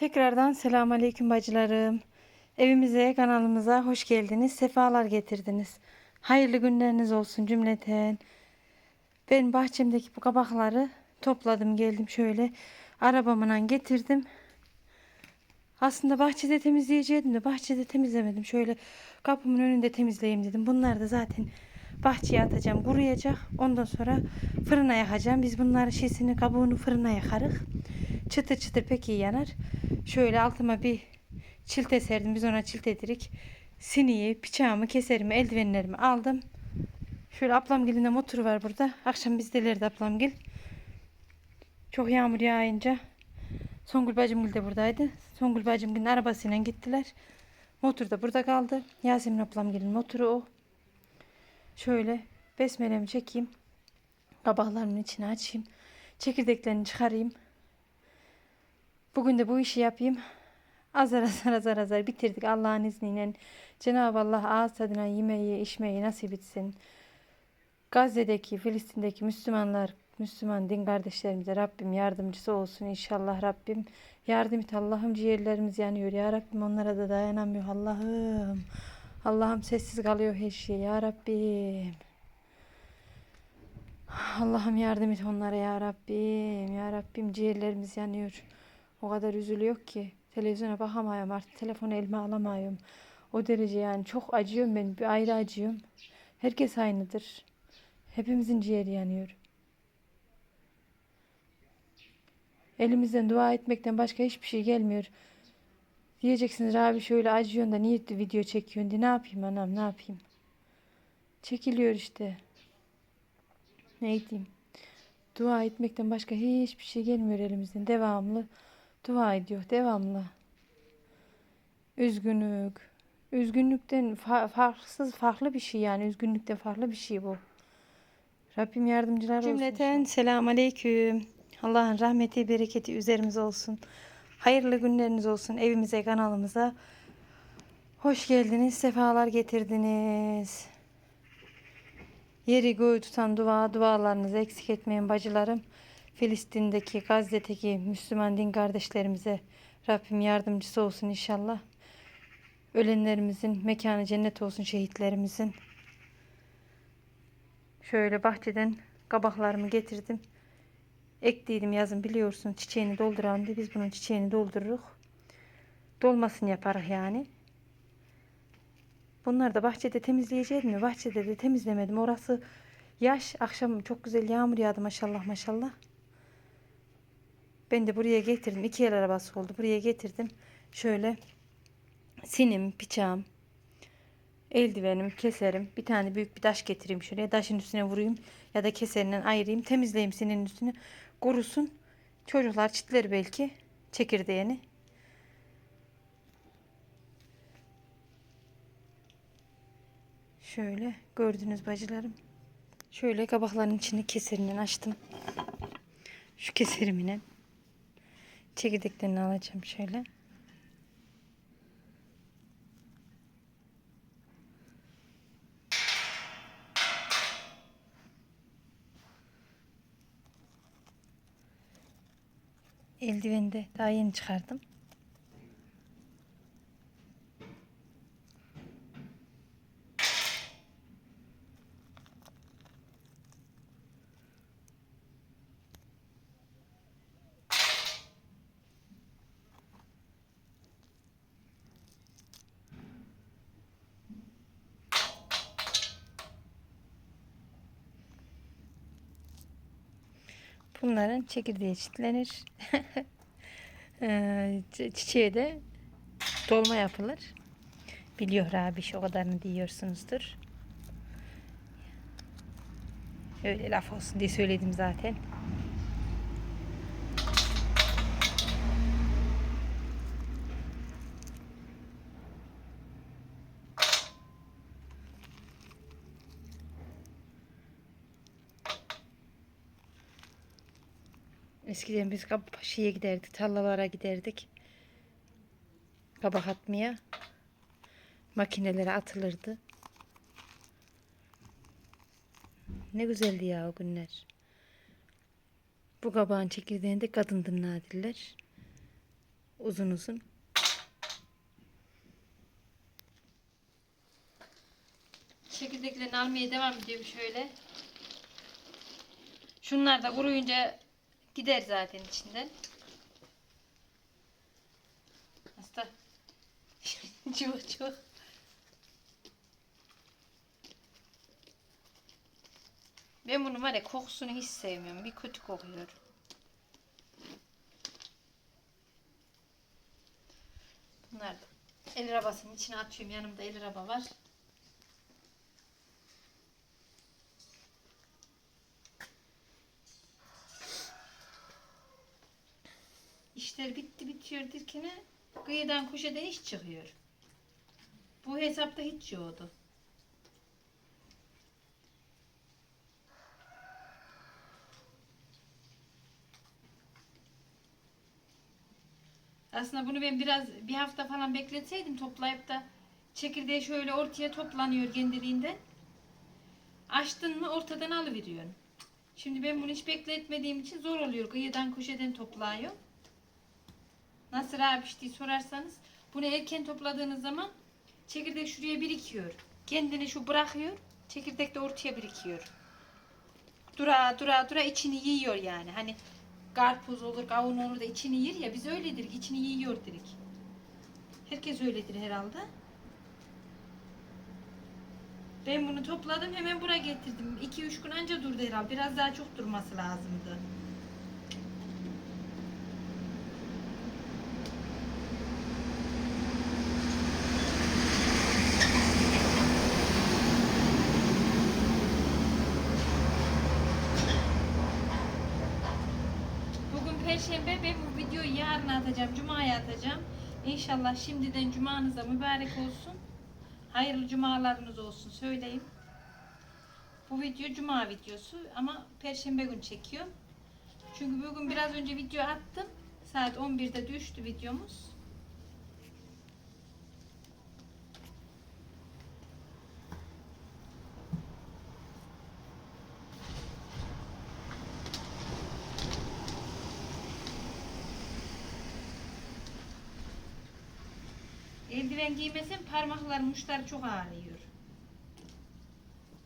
Tekrardan selamun aleyküm bacılarım. Evimize, kanalımıza hoş geldiniz. Sefalar getirdiniz. Hayırlı günleriniz olsun cümleten. Ben bahçemdeki bu kabakları topladım geldim şöyle. Arabamla getirdim. Aslında bahçede temizleyecektim de bahçede temizlemedim. Şöyle kapımın önünde temizleyeyim dedim. Bunlar da zaten bahçeye atacağım. Kuruyacak. Ondan sonra fırına yakacağım. Biz bunları şişini kabuğunu fırına yakarız. Çıtır çıtır pek iyi yanar. Şöyle altıma bir çilte serdim. Biz ona çilte dedik. Siniyi, bıçağımı, keserimi, eldivenlerimi aldım. Şöyle ablamgilin de motoru var burada. Akşam bizdelerdi ablamgil. Çok yağmur yağınca Songül bacımgil de buradaydı. Songül bacımgilin arabasıyla gittiler. Motor da burada kaldı. Yasemin ablamgilin motoru o. Şöyle besmelemi çekeyim. Kabaklarımın içine açayım. Çekirdeklerini çıkarayım. Bugün de bu işi yapayım. Azar azar azar azar bitirdik Allah'ın izniyle. Cenab-ı Allah ağız tadına yemeği, içmeyi nasip etsin. Gazze'deki, Filistin'deki Müslümanlar, Müslüman din kardeşlerimize Rabbim yardımcısı olsun inşallah Rabbim. Yardım et Allah'ım ciğerlerimiz yanıyor ya Rabbim onlara da dayanamıyor Allah'ım. Allah'ım sessiz kalıyor her şey ya Rabbim. Allah'ım yardım et onlara ya Rabbim. Ya Rabbim ciğerlerimiz yanıyor. O kadar üzülüyor ki. Televizyona bakamıyorum artık. Telefonu elime alamıyorum. O derece yani çok acıyorum ben. Bir ayrı acıyorum. Herkes aynıdır. Hepimizin ciğeri yanıyor. Elimizden dua etmekten başka hiçbir şey gelmiyor. Diyeceksiniz abi şöyle acıyorsun da niye video çekiyorsun diye. Ne yapayım anam ne yapayım. Çekiliyor işte. Ne diyeyim. Dua etmekten başka hiçbir şey gelmiyor elimizden. Devamlı dua ediyor. Devamlı. Üzgünlük. Üzgünlükten fa- farksız farklı bir şey yani. Üzgünlükten farklı bir şey bu. Rabbim yardımcılar olsun. Cümleten selamun aleyküm. Allah'ın rahmeti, bereketi üzerimize olsun. Hayırlı günleriniz olsun evimize, kanalımıza. Hoş geldiniz, sefalar getirdiniz. Yeri göğü tutan dua, dualarınızı eksik etmeyin bacılarım. Filistin'deki, Gazze'deki Müslüman din kardeşlerimize Rabbim yardımcısı olsun inşallah. Ölenlerimizin mekanı cennet olsun şehitlerimizin. Şöyle bahçeden kabaklarımı getirdim. Ektiydim yazın biliyorsun çiçeğini dolduran diye biz bunun çiçeğini doldururuz. Dolmasını yaparız yani. Bunlar da bahçede temizleyeceğim mi? Bahçede de temizlemedim. Orası yaş. Akşam çok güzel yağmur yağdı maşallah maşallah. Ben de buraya getirdim. İki el arabası oldu. Buraya getirdim. Şöyle sinim, bıçağım, eldivenim, keserim. Bir tane büyük bir taş getireyim şuraya. Taşın üstüne vurayım ya da keserinden ayırayım. Temizleyeyim sinin üstüne. Kurusun. Çocuklar çitler belki çekirdeğini. Şöyle gördünüz bacılarım. Şöyle kabakların içini keserinden açtım. Şu keserimine çekirdeklerini alacağım şöyle. Eldiveni de daha yeni çıkardım. Bunların çekirdeği çitlenir. Çi- Çiçeğe de dolma yapılır. Biliyor abi o kadarını diyorsunuzdur. Öyle laf olsun diye söyledim zaten. Eskiden biz şeye giderdik, tarlalara giderdik. Kabak atmaya. Makinelere atılırdı. Ne güzeldi ya o günler. Bu kabağın çekirdeğinde kadındır nadirler. Uzun uzun. Çekirdeklerini almaya devam ediyorum şöyle. Şunlar da kuruyunca gider zaten içinden. Hasta. çok çok. Ben bunu var ya kokusunu hiç sevmiyorum. Bir kötü kokuyor. Bunlar da el arabasının içine atıyorum. Yanımda el araba var. Bitiyor derken kıyıdan köşeden iş çıkıyor. Bu hesapta hiç yoktu. Aslında bunu ben biraz bir hafta falan bekletseydim toplayıp da çekirdeği şöyle ortaya toplanıyor kendiliğinden. Açtın mı ortadan alıveriyorsun. Şimdi ben bunu hiç bekletmediğim için zor oluyor. Kıyıdan köşeden toplayıyorum. Nasıl abi diye sorarsanız bunu erken topladığınız zaman çekirdek şuraya birikiyor. Kendini şu bırakıyor. Çekirdek de ortaya birikiyor. Dura dura dura içini yiyor yani. Hani karpuz olur, kavun olur da içini yer ya biz öyledir içini yiyor direkt. Herkes öyledir herhalde. Ben bunu topladım hemen buraya getirdim. 2-3 gün anca durdu herhalde. Biraz daha çok durması lazımdı. Bugün perşembe ben bu videoyu yarın atacağım. Cuma'ya atacağım. İnşallah şimdiden cumanıza mübarek olsun. Hayırlı cumalarınız olsun söyleyeyim. Bu video cuma videosu ama perşembe gün çekiyorum. Çünkü bugün biraz önce video attım. Saat 11'de düştü videomuz. Eldiven giymesem parmaklarım uçları çok ağrıyor.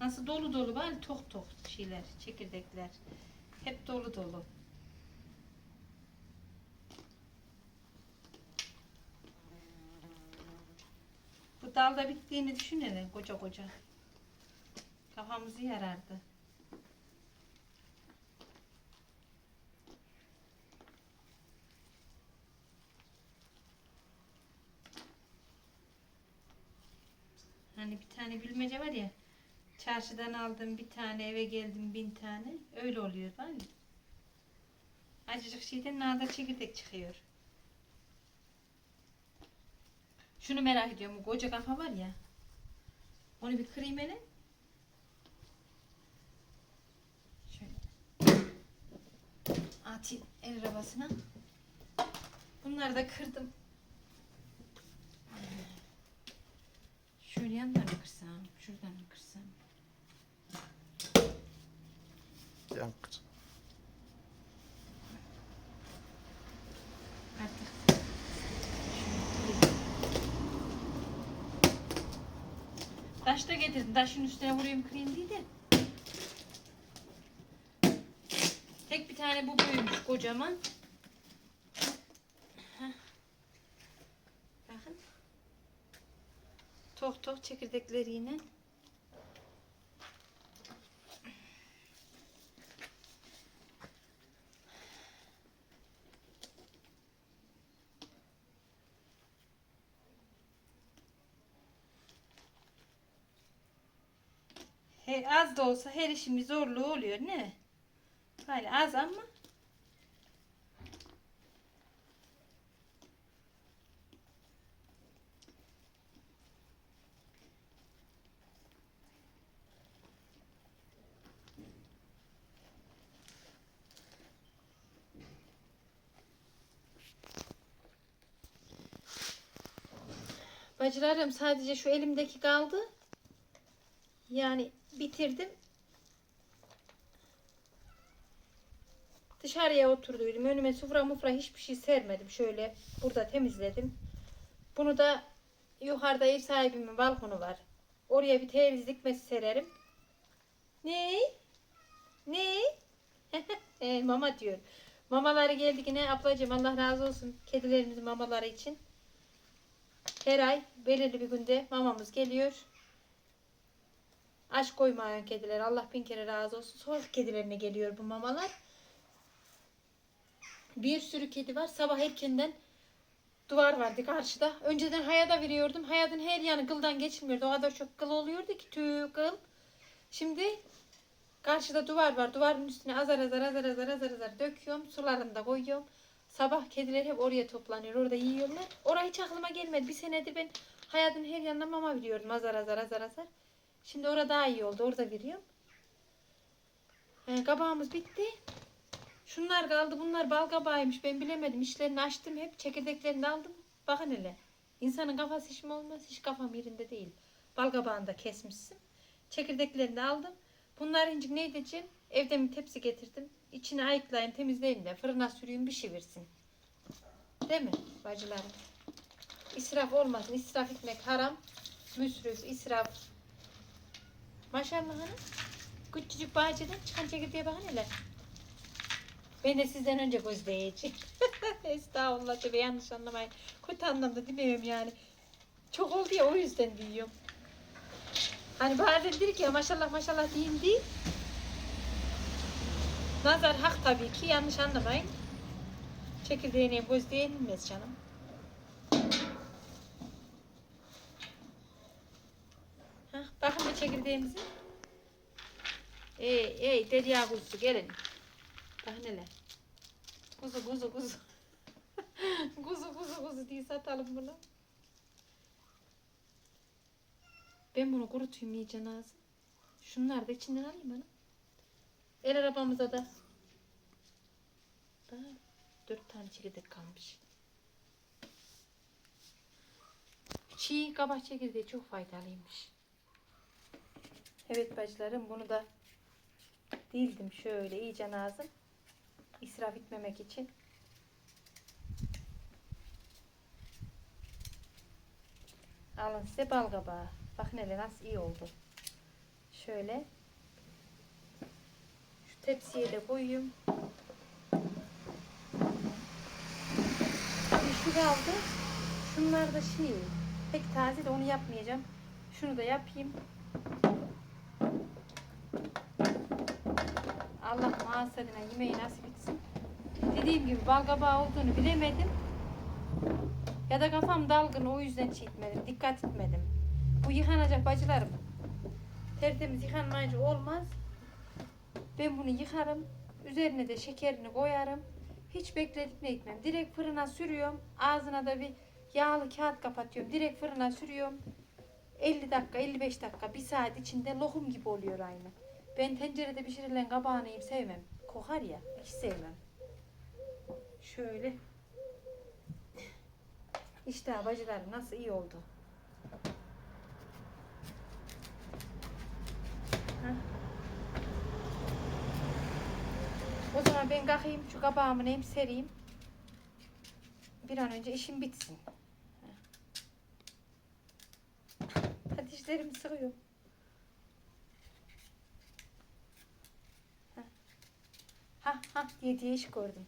Nasıl dolu dolu var tok tok şeyler, çekirdekler. Hep dolu dolu. Bu dalda bittiğini düşünelim koca koca. Kafamızı yarardı. Hani bir tane bilmece var ya. Çarşıdan aldım bir tane eve geldim bin tane. Öyle oluyor var ya. Acıcık şeyden nada çekirdek çıkıyor. Şunu merak ediyorum. Bu koca kafa var ya. Onu bir kırayım hele. Şöyle. Atayım el arabasına. Bunları da kırdım. Şöyle yandan mı kırsam? Şuradan mı kırsam? Yan kız. Artık. Taş da getirdim. Taşın üstüne vurayım kırayım diye de. Tek bir tane bu büyümüş kocaman. Heh. Bakın. Tok tok çekirdekleri yine. Az da olsa her işin bir zorluğu oluyor ne? Hani az ama Bacılarım sadece şu elimdeki kaldı. Yani bitirdim. Dışarıya oturduydum. Önüme sufra mufra hiçbir şey sermedim. Şöyle burada temizledim. Bunu da yukarıda ev sahibimin balkonu var. Oraya bir televizyon dikmesi sererim. Ne? Ne? e, mama diyor. Mamaları geldi yine ablacığım Allah razı olsun kedilerimizin mamaları için. Her ay belirli bir günde mamamız geliyor. Aşk koymayan kediler Allah bin kere razı olsun. Sokak kedilerine geliyor bu mamalar. Bir sürü kedi var. Sabah erkenden duvar vardı karşıda. Önceden hayada veriyordum. Hayadın her yanı kıldan geçilmiyordu. O kadar çok kıl oluyordu ki tüy kıl. Şimdi karşıda duvar var. Duvarın üstüne azar azar azar azar azar azar döküyorum. Sularını da koyuyorum. Sabah kediler hep oraya toplanıyor. Orada yiyorlar. Oraya hiç aklıma gelmedi. Bir senedir ben hayatın her yanına mama veriyordum. Azar azar azar azar. Şimdi orada daha iyi oldu. Orada veriyorum. Ee, kabağımız bitti. Şunlar kaldı. Bunlar bal kabağıymış. Ben bilemedim. İşlerini açtım hep. Çekirdeklerini de aldım. Bakın hele. İnsanın kafası hiç mi olmaz? Hiç kafam yerinde değil. Bal kabağını da kesmişsin. Çekirdeklerini de aldım. Bunlar incik ne edeceğim? Evde bir tepsi getirdim. İçine ayıklayayım, temizleyeyim de fırına süreyim bir şey versin. Değil mi bacılarım? İsraf olmasın. İsraf etmek haram. Müsrif, israf. Maşallah hanım. Küçücük bahçeden çıkan çekirdeğe bakın hele. Ben de sizden önce gözleyeceğim. Estağfurullah tabii yanlış anlamayın. Kötü anlamda demiyorum yani. Çok oldu ya o yüzden diyorum. Hani bazen dedik ya maşallah maşallah deyin değil. Nazar hak tabii ki yanlış anlamayın. Çekirdeğine göz değinilmez canım. Hah, bakın bir çekirdeğimizi. Ey ey derya kuzusu gelin. Bakın hele. Kuzu kuzu kuzu. kuzu kuzu kuzu diye satalım bunu. Ben bunu kurutayım iyice Nazım. Şunları da içinden alayım bana. El arabamıza da. Daha dört tane çekirdek kalmış. Çiğ kabak çekirdeği çok faydalıymış. Evet bacılarım bunu da dildim şöyle iyice Nazım. İsraf etmemek için. Alın size bal kabağı. Bakın hele nasıl iyi oldu. Şöyle. Tepsiye de koyayım. Şu kaldı. Şunlar da şey. Pek taze de onu yapmayacağım. Şunu da yapayım. Allah muhasedine yemeği nasip etsin. Dediğim gibi bal olduğunu bilemedim. Ya da kafam dalgın o yüzden çiğitmedim. Dikkat etmedim. Bu yıkanacak bacılarım. Tertemiz yıkanmayınca olmaz. Ben bunu yıkarım. Üzerine de şekerini koyarım. Hiç bekletip ne etmem. Direkt fırına sürüyorum. Ağzına da bir yağlı kağıt kapatıyorum. Direkt fırına sürüyorum. 50 dakika, 55 dakika, bir saat içinde lokum gibi oluyor aynı. Ben tencerede pişirilen kabağını sevmem. Kokar ya, hiç sevmem. Şöyle. İşte bacılarım nasıl iyi oldu. Heh. O zaman ben kalkayım şu kabağımı neyim sereyim. Bir an önce işim bitsin. Hadi işlerimi sıkıyorum. Ha ha diye diye iş gördüm.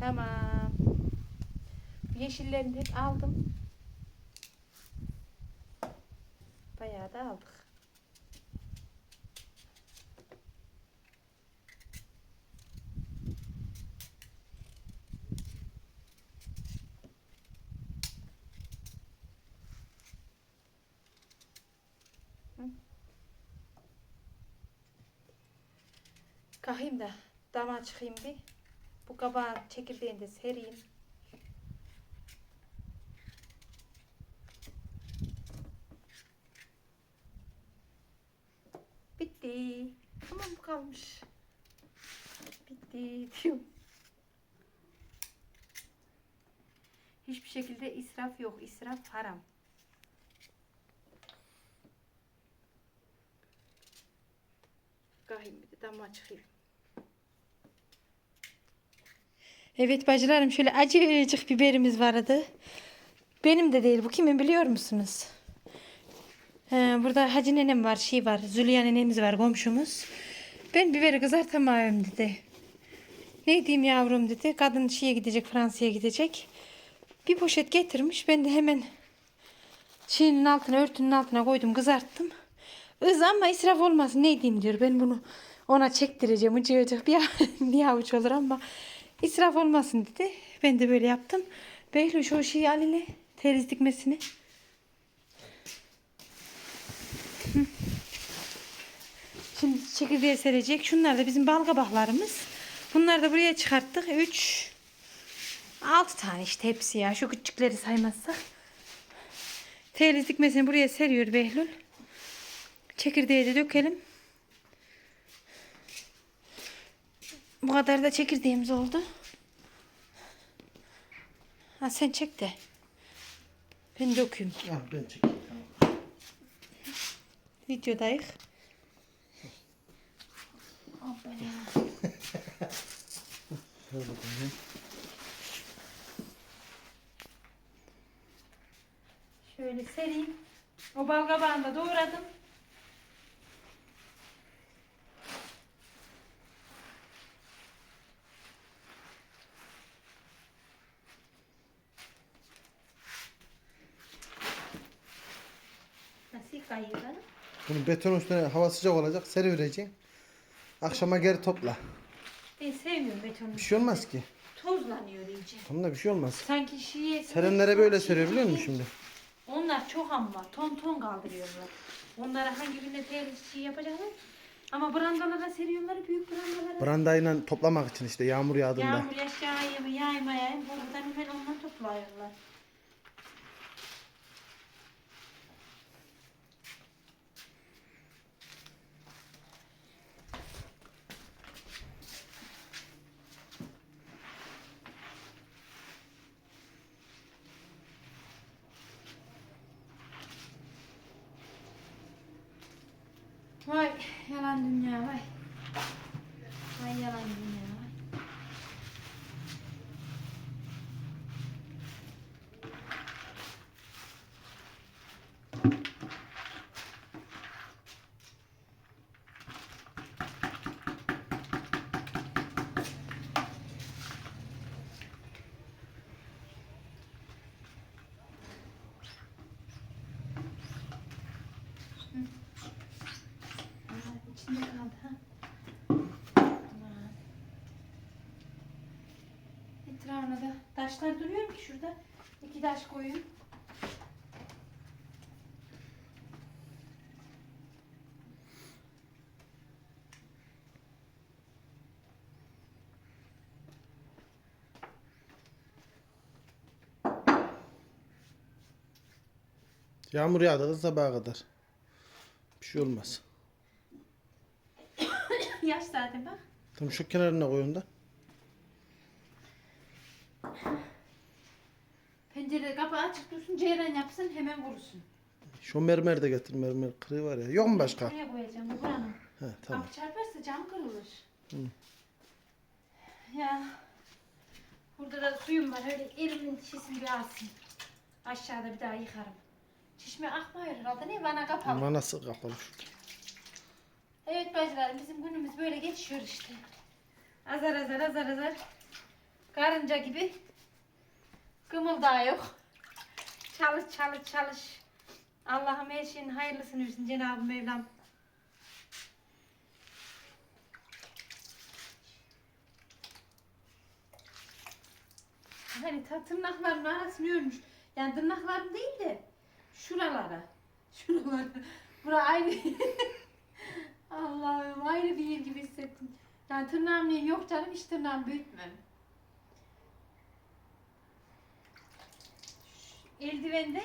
Tamam. Yeşillerini hep aldım. Bayağı da aldık. Hı. Kalkayım da dama çıkayım bir. Bu kabağın çekirdeğini de sereyim. Bitti. Tamam kalmış. Bitti diyorum. Hiçbir şekilde israf yok. İsraf haram. Dama çıkayım. Evet bacılarım şöyle acıcık biberimiz vardı. Benim de değil bu kimin biliyor musunuz? He, burada Hacı nenem var, şey var, Zülya nenemiz var, komşumuz. Ben biberi kızartamıyorum dedi. Ne diyeyim yavrum dedi. Kadın şeye gidecek, Fransa'ya gidecek. Bir poşet getirmiş. Ben de hemen şeyinin altına, örtünün altına koydum, kızarttım. Iz ama israf olmasın ne diyeyim diyor. Ben bunu ona çektireceğim. Ucuyacak bir, bir avuç olur ama israf olmasın dedi. Ben de böyle yaptım. Behlül şu şeyi al hele. Teriz dikmesini. Şimdi çekirdeğe serecek. Şunlar da bizim bal kabaklarımız. Bunları da buraya çıkarttık. 3 6 tane işte hepsi ya. Şu küçükleri saymazsak. Teriz dikmesini buraya seriyor Behlül. Çekirdeği de dökelim. Bu kadar da çekirdeğimiz oldu. Ha sen çek de. Ben dökeyim. Ah ben çekeyim. Videodayız. Ver bakalım. Şöyle sereyim. O bal kabağını da doğradım. Nasıl kayıyor hanım? Bunu beton üstüne hava sıcak olacak. Seri vereceksin. Akşama geri topla. Ben sevmiyorum betonu. Bir şey olmaz ki. Tozlanıyor iyice. Tamam da bir şey olmaz. Sanki şiye... Serenlere böyle seriyor biliyor musun şimdi? Onlar çok amma ton ton kaldırıyorlar. Onlara hangi birine tercih şey yapacaklar? Ama brandalara seriyorlar büyük brandalara. Brandayla toplamak için işte yağmur yağdığında. Yağmur yaşayayım mı yağmayayım buradan hemen onları topluyorlar. やば。Etrafına da taşlar duruyor ki şurada. İki taş koyun. Yağmur yağdı da sabaha kadar. Bir şey olmaz. Yaş zaten bak. Tam şu kenarına koyun da. Dursun, ceyran yapsın hemen kurusun. Şu mermer de getir mermer kırığı var ya. Yok mu başka? Buraya koyacağım bu buranın. He tamam. Kapı çarparsa cam kırılır. Ya. Burada da suyum var. Öyle elimin şişini bir alsın. Aşağıda bir daha yıkarım. Çişme akmıyor herhalde. Ne bana kapalı. Manası kapalı şurada. Evet bacılarım bizim günümüz böyle geçiyor işte. Azar azar azar azar. Karınca gibi. Kımıldağı yok. Çalış çalış çalış. Allah'ım her şeyin hayırlısını versin Cenab-ı Mevlam. Hani ta tırnaklarımın arasını örmüş. Yani tırnaklarım değil de şuralara. Şuralara. Bura aynı. Allah'ım ayrı bir yer gibi hissettim. Yani tırnağım neyim yok canım hiç tırnağımı büyütmem. Eldivende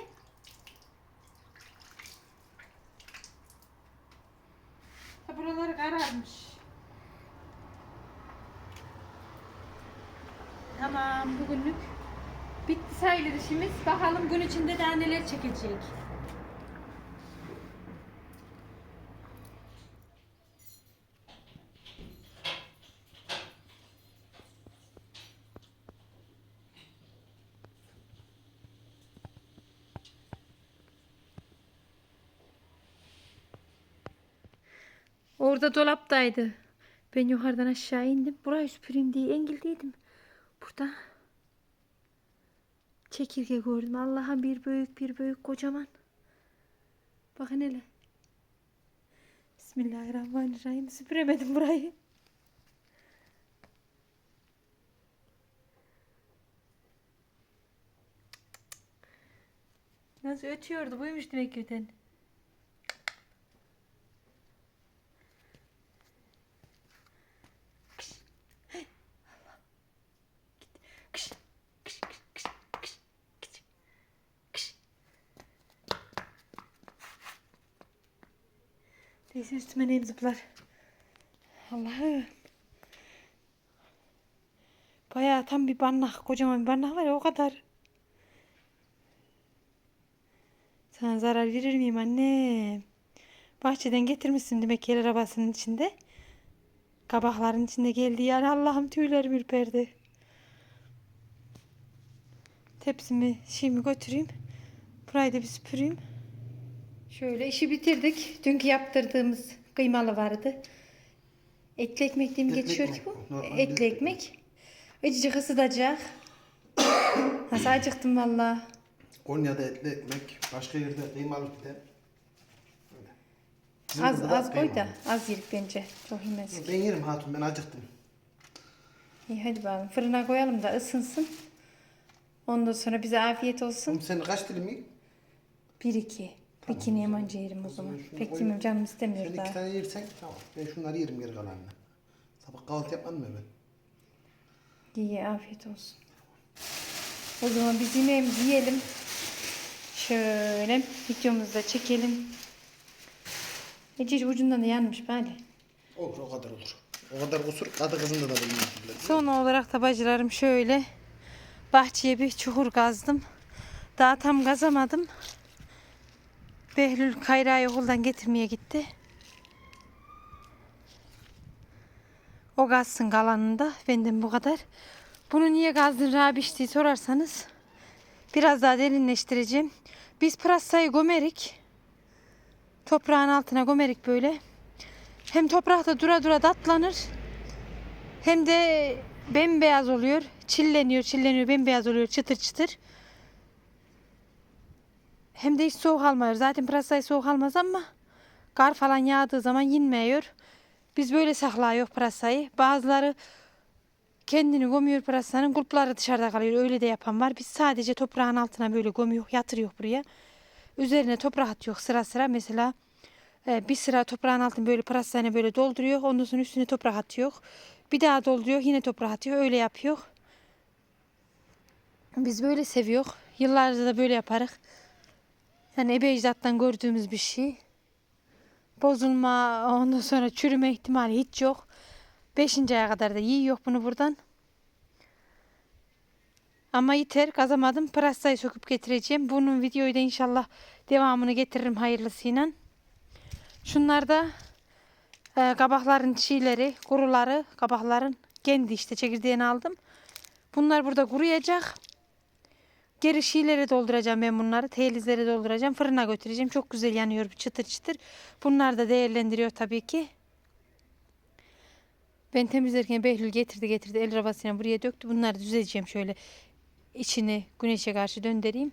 Ha buraları kararmış. Tamam bugünlük bitti sayılır işimiz. Bakalım gün içinde daha neler çekecek. Orada dolaptaydı. Ben yukarıdan aşağı indim. Burayı süpüreyim diye engildeydim. Burada çekirge gördüm. Allah'ım bir büyük bir büyük kocaman. Bakın hele. Bismillahirrahmanirrahim. Süpüremedim burayı. Nasıl ötüyordu? Buymuş demek ki öten. Neyse üstüme neyim zıplar. Allah'ım. Bayağı tam bir barnak, kocaman bir barnak var ya o kadar. Sana zarar verir miyim annem? Bahçeden getirmişsin demek ki arabasının içinde. Kabakların içinde geldi yani Allah'ım tüylerim ürperdi. Tepsimi şimdi götüreyim. Burayı da bir süpüreyim. Şöyle işi bitirdik. Dünkü yaptırdığımız kıymalı vardı. Etli ekmek diye mi geçiyor ki bu? etli etli ekmek. İçici ısıtacak. Nasıl acıktım valla. Konya'da etli ekmek, başka yerde kıymalı pide. Öyle. Bizim Az az koy da az yedik bence. Çok yemez. Ben yerim hatun, ben acıktım. İyi hadi bakalım. Fırına koyalım da ısınsın. Ondan sonra bize afiyet olsun. Oğlum sen kaç dilim yiyeyim? 1-2. İkini hemen yerim o zaman. Şunu Pek koyayım. yemem canım istemiyor Şöyle iki tane yersen tamam. Ben şunları yerim geri kalanını. Sabah kahvaltı yapmam mı ben? İyi afiyet olsun. O zaman biz yemeğimizi yiyelim. Şöyle videomuzu da çekelim. Ececi ucundan da yanmış bari. Olur o kadar olur. O kadar kusur adı kızında da bulunur. Son olarak da bacılarım şöyle bahçeye bir çukur kazdım. Daha tam kazamadım. Behlül Kayra'yı okuldan getirmeye gitti. O gazsın kalanında. Benden bu kadar. Bunu niye kazdın Rabiş diye sorarsanız biraz daha derinleştireceğim. Biz pırasayı gömerik. Toprağın altına gömerik böyle. Hem toprakta dura dura datlanır. Hem de bembeyaz oluyor. Çilleniyor, çilleniyor, bembeyaz oluyor, çıtır çıtır. Hem de hiç soğuk almıyor. Zaten pırasayı soğuk almaz ama kar falan yağdığı zaman yenmiyor. Biz böyle saklıyor pırasayı. Bazıları kendini gömüyor pırasanın kulpları dışarıda kalıyor. Öyle de yapan var. Biz sadece toprağın altına böyle gömüyor, yatırıyor buraya. Üzerine toprak atıyor sıra sıra. Mesela e, bir sıra toprağın altını böyle pırasayla böyle dolduruyor. Ondan sonra üstüne toprak atıyor. Bir daha dolduruyor. Yine toprak atıyor. Öyle yapıyor. Biz böyle seviyor. Yıllarca da böyle yaparız. Yani ebe ecdattan gördüğümüz bir şey. Bozulma, ondan sonra çürüme ihtimali hiç yok. Beşinci aya kadar da yiyor bunu buradan. Ama yeter kazamadım. Pırasayı söküp getireceğim. Bunun videoyu da inşallah devamını getiririm hayırlısıyla. Şunlar da e, kabakların çiğleri, kuruları, kabakların kendi işte çekirdeğini aldım. Bunlar burada kuruyacak. Geri şişelere dolduracağım ben bunları. Telizlere dolduracağım. Fırına götüreceğim. Çok güzel yanıyor çıtır çıtır. Bunlar da değerlendiriyor tabii ki. Ben temizlerken Behlül getirdi getirdi el arabasıyla buraya döktü. Bunları düzeceğim şöyle içini güneşe karşı döndüreyim.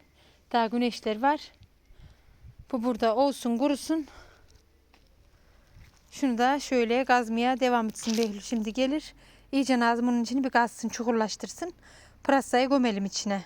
Daha güneşler var. Bu burada olsun kurusun. Şunu da şöyle gazmaya devam etsin Behlül şimdi gelir. İyice Nazım onun içini bir gazsın çukurlaştırsın. Pırasayı gömelim içine.